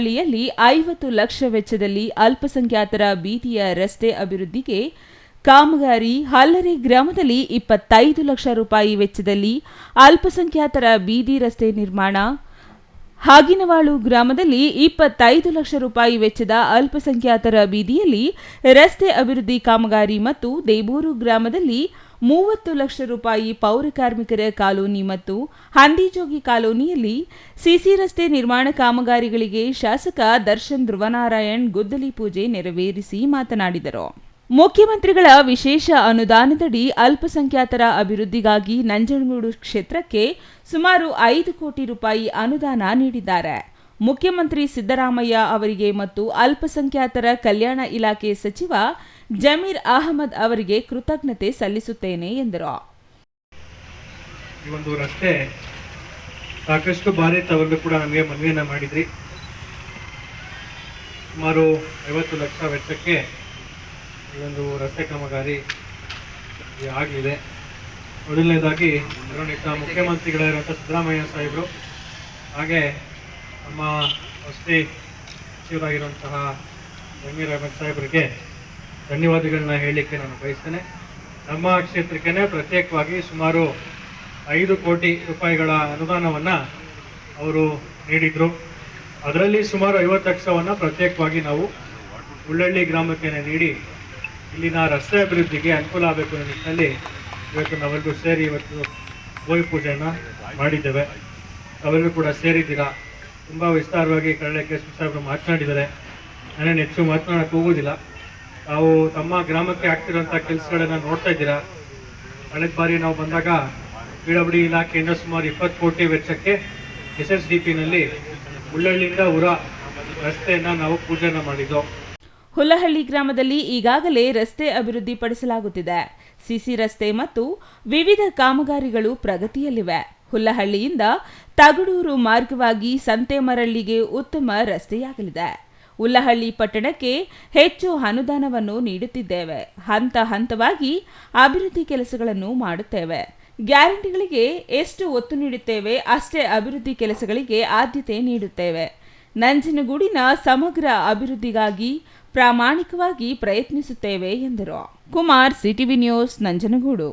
ಹಳ್ಳಿಯಲ್ಲಿ ಐವತ್ತು ಲಕ್ಷ ವೆಚ್ಚದಲ್ಲಿ ಅಲ್ಪಸಂಖ್ಯಾತರ ಬೀದಿಯ ರಸ್ತೆ ಅಭಿವೃದ್ಧಿಗೆ ಕಾಮಗಾರಿ. ಹಲ್ಲರಿ ಗ್ರಾಮದಲ್ಲಿ ಇಪ್ಪತ್ತೈದು ಲಕ್ಷ ರೂಪಾಯಿ ವೆಚ್ಚದಲ್ಲಿ ಅಲ್ಪಸಂಖ್ಯಾತರ ಬೀದಿ ರಸ್ತೆ ನಿರ್ಮಾಣ. ಹಾಗಿನವಾಳು ಗ್ರಾಮದಲ್ಲಿ ಇಪ್ಪತ್ತೈದು ಲಕ್ಷ ರೂಪಾಯಿ ವೆಚ್ಚದ ಅಲ್ಪಸಂಖ್ಯಾತರ ಬೀದಿಯಲ್ಲಿ ರಸ್ತೆ ಅಭಿವೃದ್ಧಿ ಕಾಮಗಾರಿ ಮತ್ತು ದೇಬೂರು ಗ್ರಾಮದಲ್ಲಿ ಮೂವತ್ತು ಲಕ್ಷ ರೂಪಾಯಿ ಪೌರ ಕಾರ್ಮಿಕರ ಕಾಲೋನಿ ಮತ್ತು ಹಂದಿಜೋಗಿ ಕಾಲೋನಿಯಲ್ಲಿ ಸಿಸಿ ರಸ್ತೆ ನಿರ್ಮಾಣ ಕಾಮಗಾರಿಗಳಿಗೆ ಶಾಸಕ ದರ್ಶನ್ ಧ್ರುವನಾರಾಯಣ್ ಗುದ್ದಲಿ ಪೂಜೆ ನೆರವೇರಿಸಿ ಮಾತನಾಡಿದರು. ಮುಖ್ಯಮಂತ್ರಿಗಳ ವಿಶೇಷ ಅನುದಾನದಡಿ ಅಲ್ಪಸಂಖ್ಯಾತರ ಅಭಿವೃದ್ಧಿಗಾಗಿ ನಂಜನಗೂಡು ಕ್ಷೇತ್ರಕ್ಕೆ ಸುಮಾರು ಐದು ಕೋಟಿ ರೂಪಾಯಿ ಅನುದಾನ ನೀಡಿದ್ದಾರೆ. ಮುಖ್ಯಮಂತ್ರಿ ಸಿದ್ದರಾಮಯ್ಯ ಅವರಿಗೆ ಮತ್ತು ಅಲ್ಪಸಂಖ್ಯಾತರ ಕಲ್ಯಾಣ ಇಲಾಖೆ ಸಚಿವ ಜಮೀರ್ ಅಹಮದ್ ಅವರಿಗೆ ಕೃತಜ್ಞತೆ ಸಲ್ಲಿಸುತ್ತೇನೆ ಎಂದರು. ಒಂದು ರಸ್ತೆ ಸಾಕಷ್ಟು ಬಾರಿ ತಾವೆಲ್ಲರೂ ಕೂಡ ನಮಗೆ ಮನವಿಯನ್ನು ಮಾಡಿದ್ರಿ. ಸುಮಾರು ಐವತ್ತು ಲಕ್ಷ ವೆಚ್ಚಕ್ಕೆ ಈ ಒಂದು ರಸ್ತೆ ಕಾಮಗಾರಿ ಆಗಲಿದೆ ಮೊದಲನೇದಾಗಿ ಗೌರವಾನ್ವಿತ ಮುಖ್ಯಮಂತ್ರಿಗಳಾಗಿರುವಂಥ ಸಿದ್ದರಾಮಯ್ಯ ಸಾಹೇಬರು, ಹಾಗೆ ನಮ್ಮ ವಸತಿ ಸಚಿವರಾಗಿರುವಂತಹ ಜಮೀರ್ ಅಹಮದ್ ಸಾಹೇಬರಿಗೆ ಧನ್ಯವಾದಗಳನ್ನ ಹೇಳಲಿಕ್ಕೆ ನಾನು ಬಯಸ್ತೇನೆ. ನಮ್ಮ ಕ್ಷೇತ್ರಕ್ಕೆ ಪ್ರತ್ಯೇಕವಾಗಿ ಸುಮಾರು ಐದು ಕೋಟಿ ರೂಪಾಯಿಗಳ ಅನುದಾನವನ್ನು ಅವರು ನೀಡಿದರು. ಅದರಲ್ಲಿ ಸುಮಾರು ಐವತ್ತು ಲಕ್ಷವನ್ನು ಪ್ರತ್ಯೇಕವಾಗಿ ನಾವು ಉಳ್ಳಳ್ಳಿ ಗ್ರಾಮಕ್ಕೆ ನೀಡಿ ಇಲ್ಲಿನ ರಸ್ತೆ ಅಭಿವೃದ್ಧಿಗೆ ಅನುಕೂಲ ಆಗಬೇಕು ಅನ್ನೋ ನಿಟ್ಟಿನಲ್ಲಿ ಇವತ್ತು ನಾವೆಲ್ಲರೂ ಸೇರಿ ಇವತ್ತು ಗೋವಿ ಪೂಜೆಯನ್ನು ಮಾಡಿದ್ದೇವೆ. ತಾವೆಲ್ಲರೂ ಕೂಡ ಸೇರಿದ್ದೀರಾ? ತುಂಬ ವಿಸ್ತಾರವಾಗಿ ಕನ್ನಡ ಕೇಸರಿ ಸಾಹೇಬರು ಮಾತನಾಡಿದ್ದಾರೆ. ನಾನೇನು ಹೆಚ್ಚು ಮಾತನಾಡಕ್ಕೆ ಹೋಗೋದಿಲ್ಲ. ತಾವು ತಮ್ಮ ಗ್ರಾಮಕ್ಕೆ ಆಗ್ತಿರೋಂಥ ಕೆಲಸಗಳನ್ನ ನೋಡ್ತಾ ಇದ್ದೀರಾ? ಕಳೆದ ಬಾರಿ ನಾವು ಬಂದಾಗ ಪಿ ಡಬ್ಲ್ಯೂ ಇಲಾಖೆಯಿಂದ ಸುಮಾರು ಇಪ್ಪತ್ತು ಕೋಟಿ ವೆಚ್ಚಕ್ಕೆ ಎಸ್ ಎಸ್ ಡಿ ಪಿನಲ್ಲಿ ಉಳ್ಳಳ್ಳಿಯಿಂದ ಉರ ರಸ್ತೆಯನ್ನು ನಾವು ಪೂಜೆನ ಮಾಡಿದ್ದು? ಹುಲ್ಲಹಳ್ಳಿ ಗ್ರಾಮದಲ್ಲಿ ಈಗಾಗಲೇ ರಸ್ತೆ ಅಭಿವೃದ್ಧಿಪಡಿಸಲಾಗುತ್ತಿದೆ. ಸಿಸಿ ರಸ್ತೆ ಮತ್ತು ವಿವಿಧ ಕಾಮಗಾರಿಗಳು ಪ್ರಗತಿಯಲ್ಲಿವೆ. ಹುಲ್ಲಹಳ್ಳಿಯಿಂದ ತಗಡೂರು ಮಾರ್ಗವಾಗಿ ಸಂತೆಮರಳ್ಳಿಗೆ ಉತ್ತಮ ರಸ್ತೆಯಾಗಲಿದೆ. ಉಲ್ಲಹಳ್ಳಿ ಪಟ್ಟಣಕ್ಕೆ ಹೆಚ್ಚು ಅನುದಾನವನ್ನು ನೀಡುತ್ತಿದ್ದೇವೆ. ಹಂತ ಹಂತವಾಗಿ ಅಭಿವೃದ್ಧಿ ಕೆಲಸಗಳನ್ನು ಮಾಡುತ್ತೇವೆ. ಗ್ಯಾರಂಟಿಗಳಿಗೆ ಎಷ್ಟು ಒತ್ತು ನೀಡುತ್ತೇವೆ ಅಷ್ಟೇ ಅಭಿವೃದ್ಧಿ ಕೆಲಸಗಳಿಗೆ ಆದ್ಯತೆ ನೀಡುತ್ತೇವೆ. ನಂಜನಗೂಡಿನ ಸಮಗ್ರ ಅಭಿವೃದ್ಧಿಗಾಗಿ ಪ್ರಾಮಾಣಿಕವಾಗಿ ಪ್ರಯತ್ನಿಸುತ್ತೇವೆ ಎಂದರು. Kumar CTV news, Nanjangud.